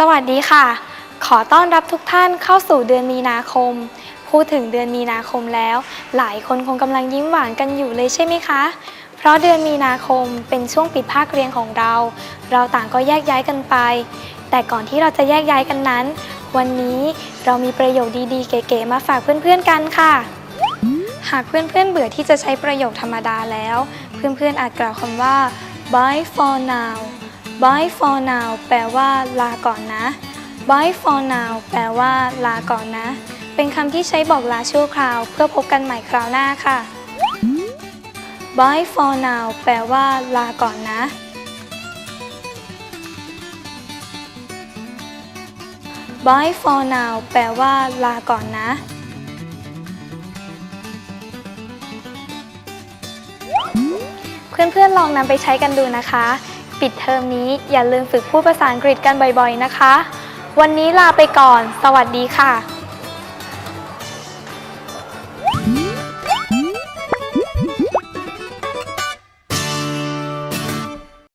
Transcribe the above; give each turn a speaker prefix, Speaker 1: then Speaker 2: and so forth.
Speaker 1: สวัสดีค่ะ ขอต้อนรับทุกท่านเข้าสู่เดือนมีนาคม พูดถึงเดือนมีนาคมแล้ว หลายคนคงกำลังยิ้มหวานกันอยู่เลยใช่ไหมคะ เพราะเดือนมีนาคมเป็นช่วงปิดภาคเรียนของเรา เราต่างก็แยกย้ายกันไป แต่ก่อนที่เราจะแยกย้ายกันนั้น วันนี้เรามีประโยคดีๆ เก๋ๆมาฝากเพื่อนๆกันค่ะ หากเพื่อนๆเบื่อที่จะใช้ประโยคธรรมดาแล้ว เพื่อนๆอาจกล่าวคำว่า bye for now bye for now แปลว่า ลาก่อนนะ bye for now แปลว่า ลาก่อนนะ เป็นคำที่ใช้บอกลาชั่วคราว เพื่อพบกันใหม่คราวหน้าค่ะ bye for now แปลว่า ลาก่อนนะ bye for now แปลว่า ลาก่อนนะ เพื่อนๆลองนำไปใช้กันดูนะคะ ปิดเทอมนี้อย่าลืมฝึกพูดภาษาอังกฤษกันบ่อยๆนะคะ วันนี้ลาไปก่อน สวัสดีค่ะ